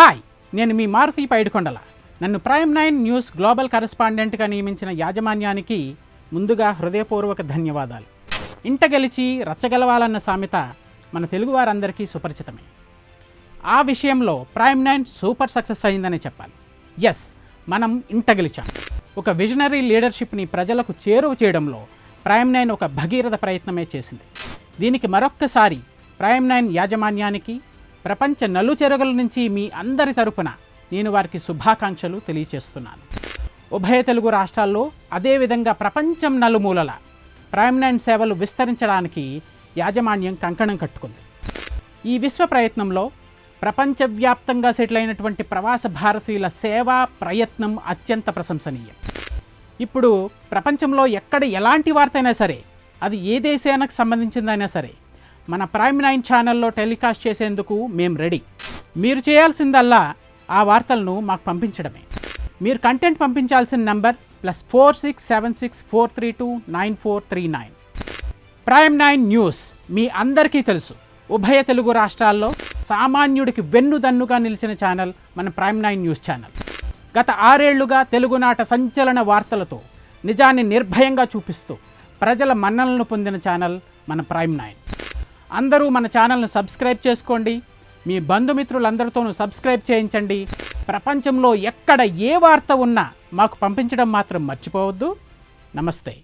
Hi నేను మీ మారుతి పైడికొండల. నన్ను prime nine news global కరెస్పాండెంట్గా నియమించిన యాజమాన్యానికి ముందుగా హృదయపూర్వక ధన్యవాదాలు. ఇంట గెలిచి రచ్చగలవాలన్న సామెత మన తెలుగువారందరికీ సుపరిచితమే. ఆ విషయంలో ప్రైమ్ నైన్ సూపర్ సక్సెస్ అయిందనే చెప్పాలి. ఎస్ మనం ఇంట గెలిచాం. ఒక విజనరీ లీడర్షిప్ని ప్రజలకు చేరువ చేయడంలో ప్రైమ్ నైన్ ఒక భగీరథ ప్రయత్నమే చేసింది. దీనికి మరొక్కసారి ప్రైమ్ నైన్ యాజమాన్యానికి ప్రపంచ నలుచెరగల నుంచి మీ అందరి తరపున నేను వారికి శుభాకాంక్షలు తెలియచేస్తున్నాను. ఉభయ తెలుగు రాష్ట్రాల్లో అదేవిధంగా ప్రపంచం నలుమూలల ప్రైమ్ నైన్ సేవలు విస్తరించడానికి యాజమాన్యం కంకణం కట్టుకుంది. ఈ విశ్వ ప్రయత్నంలో ప్రపంచవ్యాప్తంగా సెటిల్ అయినటువంటి ప్రవాస భారతీయుల సేవా ప్రయత్నం అత్యంత ప్రశంసనీయం. ఇప్పుడు ప్రపంచంలో ఎక్కడ ఎలాంటి వార్త అయినా సరే అది ఏ దేశానికి సంబంధించిందైనా సరే మన ప్రైమ్ నైన్ ఛానల్లో టెలికాస్ట్ చేసేందుకు మేము రెడీ మీరు చేయాల్సిందల్లా ఆ వార్తలను మాకు పంపించడమే. మీరు కంటెంట్ పంపించాల్సిన number plus four six seven six four three two nine four three nine prime nine news మీ అందరికీ తెలుసు. ఉభయ తెలుగు రాష్ట్రాల్లో సామాన్యుడికి వెన్నుదన్నుగా నిలిచిన ఛానల్ మన ప్రైమ్ నైన్ న్యూస్ ఛానల్ గత ఆరేళ్ళుగా తెలుగునాట సంచలన వార్తలతో నిజాన్ని నిర్భయంగా చూపిస్తూ ప్రజల మన్ననలను పొందిన ఛానల్ మన ప్రైమ్ నైన్ అందరూ మన ఛానల్ను సబ్స్క్రైబ్ చేసుకోండి. మీ బంధుమిత్రులందరితోనూ సబ్స్క్రైబ్ చేయించండి. ప్రపంచంలో ఎక్కడ ఏ వార్త ఉన్నా మాకు పంపించడం మాత్రం మర్చిపోవద్దు. నమస్తే.